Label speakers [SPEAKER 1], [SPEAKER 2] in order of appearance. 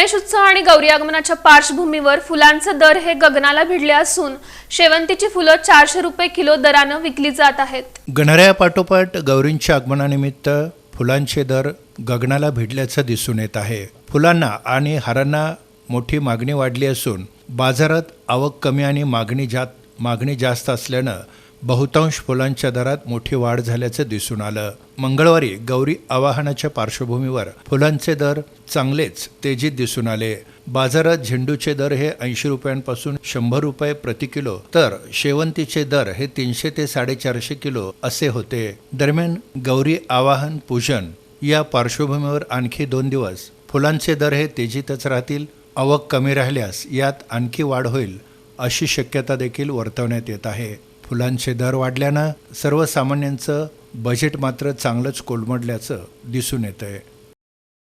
[SPEAKER 1] गणेशोत्सव आणि गौरी आगमनाच्या पार्श्वभूमीवर फुलांचे दर हे गगनाला भिडले असून शेवंतीची फुलं चारशे रुपये किलो दरानं विकली जात आहेत.
[SPEAKER 2] गणरायापाठोपाठ गौरींच्या आगमनानिमित्त फुलांचे दर गगनाला भिडल्याचं दिसून येत आहे. फुलांना आणि हारांना मोठी मागणी वाढली असून बाजारात आवक कमी आणि मागणी जात मागणी जास्त असल्यानं बहुतांश फुलांच्या दरात मोठी वाढ झाल्याचं दिसून आलं. मंगळवारी गौरी आवाहनाच्या पार्श्वभूमीवर फुलांचे दर चांगलेच तेजीत दिसून आले. बाजारात झेंडूचे दर हे ऐंशी रुपयांपासून शंभर रुपये प्रति किलो तर शेवंतीचे दर हे तीनशे ते साडेचारशे किलो असे होते. दरम्यान गौरी आवाहन पूजन या पार्श्वभूमीवर आणखी दोन दिवस फुलांचे दर हे तेजीतच राहतील आवक कमी राहिल्यास यात आणखी वाढ होईल अशी शक्यता देखील वर्तवण्यात येत आहे. फुलांचे दर वाढल्यानं सर्वसामान्यांचं बजेट मात्र चांगलंच कोलमडल्याचं दिसून येतं आहे